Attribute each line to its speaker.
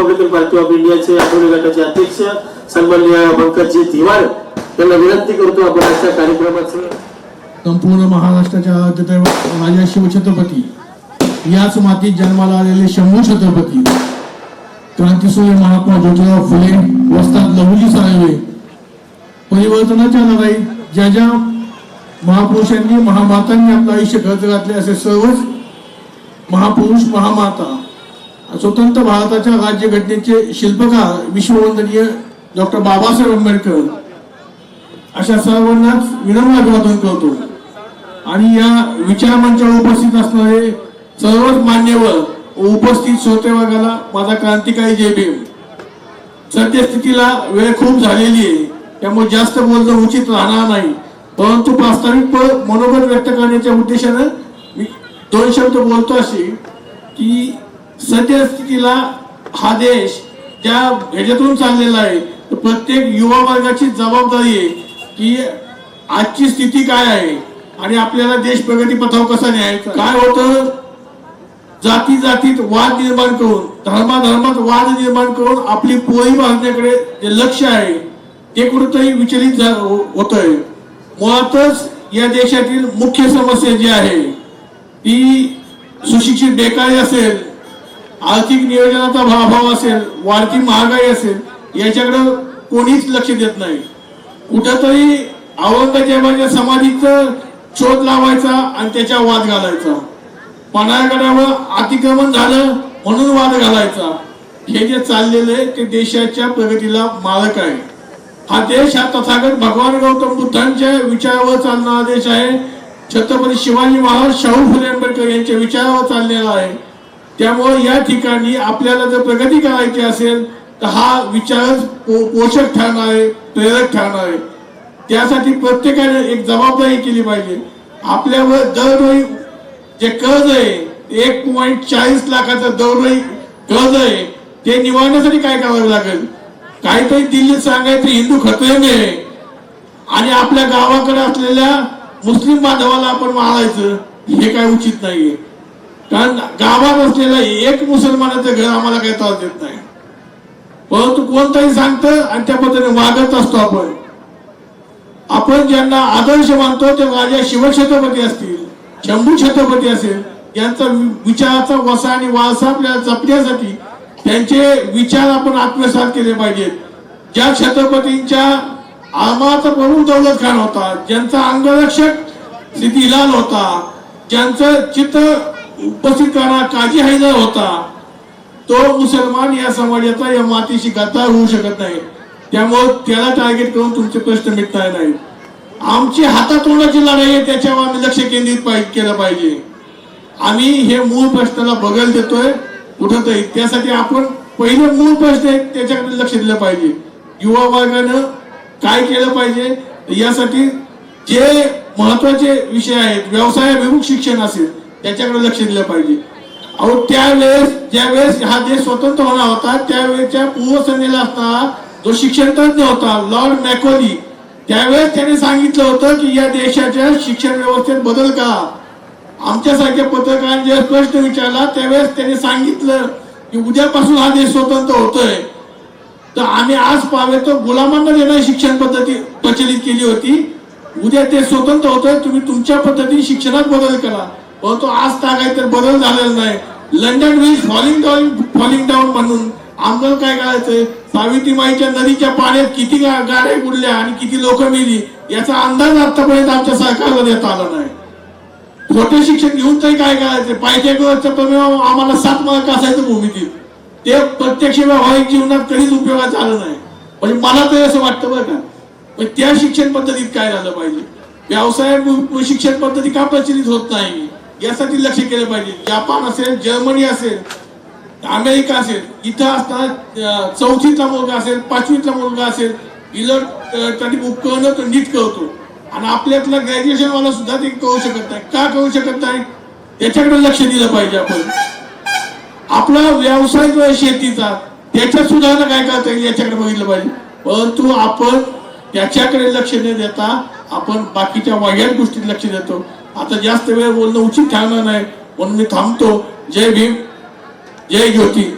Speaker 1: Republican party of इंडियाचे आठवडे गटाचे अध्यक्ष सन्माननीय पंकजी तिवार त्यांना विनंती करतो आपण आजच्या कार्यक्रमाचं
Speaker 2: संपूर्ण महाराष्ट्राच्या आद्यदैवत राजा शिवछत्रपती याच मातीत जन्माला आलेले शंभू छत्रपती. क्रांतीसूर्य महात्मा ज्योतिराव फुले वस्ताद लहुजी साळवे. परिवर्तनाच्या लढाईत ज्या ज्या महापुरुषांनी महामातांनी आपलं आयुष्य खर्च घातले असे सर्वच महापुरुष महामाता स्वतंत्र भारताच्या राज्यघटनेचे शिल्पकार विश्ववंदनीय डॉक्टर बाबासाहेब आंबेडकर. अशा सर्वांनाच विनम्र अभिवादन करतो. आणि या विचार मंचावर उपस्थित असणारे सर्वच मान्यवर उपस्थित श्रोते वर्गाला माझा क्रांतिकारी जय भीम. सद्यस्थितीला वेळ खूप झालेली आहे. त्यामुळे जास्त बोलणं उचित राहणार नाही. परंतु प्रास्ताविक मनोगत व्यक्त करण्याच्या उद्देशानं मी दोन शब्द बोलतो असे की सद्यस्थितीला हा देश ज्या ह्याच्यातून चाललेला आहे तर प्रत्येक युवा वर्गाची जबाबदारी आहे की आजची स्थिती काय आहे आणि आपल्याला देश प्रगती पथावर कसा न्यायचा? काय होतं? जाती जातीत वाद निर्माण करून धर्माधर्मात वाद निर्माण करून आपली पोळी बांधण्याकडे जे लक्ष आहे ते कुठंतरी विचलित हो- होतंय. मुळातच या देशातील मुख्य समस्या जी आहे ती सुशिक्षित बेकारी असेल आर्थिक नियोजनाचा अभाव असेल वाढती महागाई असेल याच्याकडं कोणीच लक्ष देत नाही. कुठंतरी औरंगजेबाच्या समाधीचं शोध लावायचा आणि त्याच्या वाद घालायचा. पणागडावर अतिक्रमण झालं म्हणून वाद घालायचा. हे जे चाललेलं आहे ते देशाच्या प्रगतीला मारक आहे. हा देश हा तथागत भगवान गौतम बुद्धांच्या विचारावर चालणारा देश आहे. छत्रपती शिवाजी महाराज शाहू फुले आंबेडकर यांच्या विचारावर चाललेला आहे. त्यामुळे या ठिकाणी आपल्याला जर प्रगती करायची असेल तर हा विचारच पो- पोषक ठरणार आहे प्रेरक ठरणार आहे. त्यासाठी प्रत्येकाने एक जबाबदारी केली पाहिजे. आपल्यावर दरडोई जे कर्ज आहे एक पॉईंट चाळीस लाखाचं दरडोई कर्ज आहे ते निवारण्यासाठी काय करावं लागेल? काहीतरी दिल्लीत सांगायचं हिंदू खतरे आहे. आणि आपल्या गावाकडे असलेल्या मुस्लिम बांधवाला आपण मारायचं हे काय उचित नाहीये. कारण गावात असलेला एक मुसलमानाचं घर आम्हाला काही त्रास देत नाही. परंतु कोणताही सांगतं आणि त्या पद्धतीने वागत असतो आपण. आपण ज्यांना आदर्श मानतो ते राजा शिवछत्रपती असतील शंभू छत्रपती असेल यांचा विचाराचा वसा आणि वारसा आपल्याला जपण्यासाठी त्यांचे विचार आपण आत्मसात केले पाहिजेत. ज्या छत्रपतींच्या आमाचा प्रमुख दौलत खान होता ज्यांचा अंगरक्षक श्री लाल होता ज्यांचं चित्र उपस्थित करणारा काजी हैदर होता तो मुसलमान या समाजाचा या मातीशी गद्दार होऊ शकत नाही. त्यामुळे त्याला टार्गेट करून तुमचे प्रश्न मिटणार नाही आमची हातातोंडाची लढाई आहे त्याच्यावर आम्ही लक्ष केंद्रित केलं पाहिजे. आम्ही हे मूळ प्रश्नाला बगल देतोय. कुठंतरी त्यासाठी आपण पहिले मूळ प्रश्न आहे त्याच्याकडे लक्ष दिलं पाहिजे. युवा वर्गानं काय केलं पाहिजे यासाठी जे महत्त्वाचे विषय आहेत व्यवसायाभिमुख शिक्षण असेल त्याच्याकडे लक्ष दिलं पाहिजे. अहो त्यावेळेस ज्यावेळेस हा देश स्वतंत्र होणार होता त्यावेळेच्या पूर्वसंध्येला असताना जो शिक्षण तज्ञ होता लॉर्ड मॅकोली त्यावेळेस त्याने सांगितलं होतं की या देशाच्या शिक्षण व्यवस्थेत बदल करा. आमच्यासारख्या पत्रकारांनी जेव्हा प्रश्न विचारला त्यावेळेस त्याने सांगितलं की उद्यापासून हा देश स्वतंत्र होतोय. तर आम्ही आज पाहावे तर गुलामांना देणारी शिक्षण पद्धती प्रचलित केली होती. उद्या ते स्वतंत्र होतोय तुम्ही तुमच्या पद्धतीने शिक्षणात बदल करा. परंतु आज काय तर बदल झालेला नाही. London bridge falling down falling down म्हणून आम्हाला काय करायचंय? सावित्रीमाईच्या नदीच्या पाण्यात किती गाड्या बुडल्या आणि किती लोक मेली याचा अंदाज आतापर्यंत आमच्या सरकारला देता आला नाही. छोटे शिक्षण घेऊन तरी काय करायचं पाहिजे प्रमेय आम्हाला सात मार्क असायचं भूमितीत. ते प्रत्यक्ष व्यावहारिक जीवनात कधीच उपयोगात आलं नाही. म्हणजे मला तरी असं वाटतं बरं का. पण त्या शिक्षण पद्धतीत काय झालं पाहिजे? व्यवसाय शिक्षण पद्धती का प्रचलित होत नाही? यासाठी लक्ष केलं पाहिजे. जपान असेल जर्मनी असेल अमेरिका असेल इथं असताना चौथीचा मुलगा असेल पाचवीचा मुलगा असेल इलेक्ट्रॉनिक उपकरण तो नीट करतो. आणि आपल्यातला ग्रॅज्युएशन वाला सुद्धा ते कळू शकत नाही. का करू शकत नाही? त्याच्याकडे लक्ष दिलं पाहिजे आपण. आपला व्यवसाय जो आहे शेतीचा त्याच्यात सुधारणा काय करता येईल याच्याकडे बघितलं पाहिजे. परंतु आपण त्याच्याकडे लक्ष न देता आपण बाकीच्या वाईट गोष्टीत लक्ष देतो. आता जास्त वेळ बोलणं उचित ठरणार नाही. म्हणून मी थांबतो. जय भीम. जय ज्योती.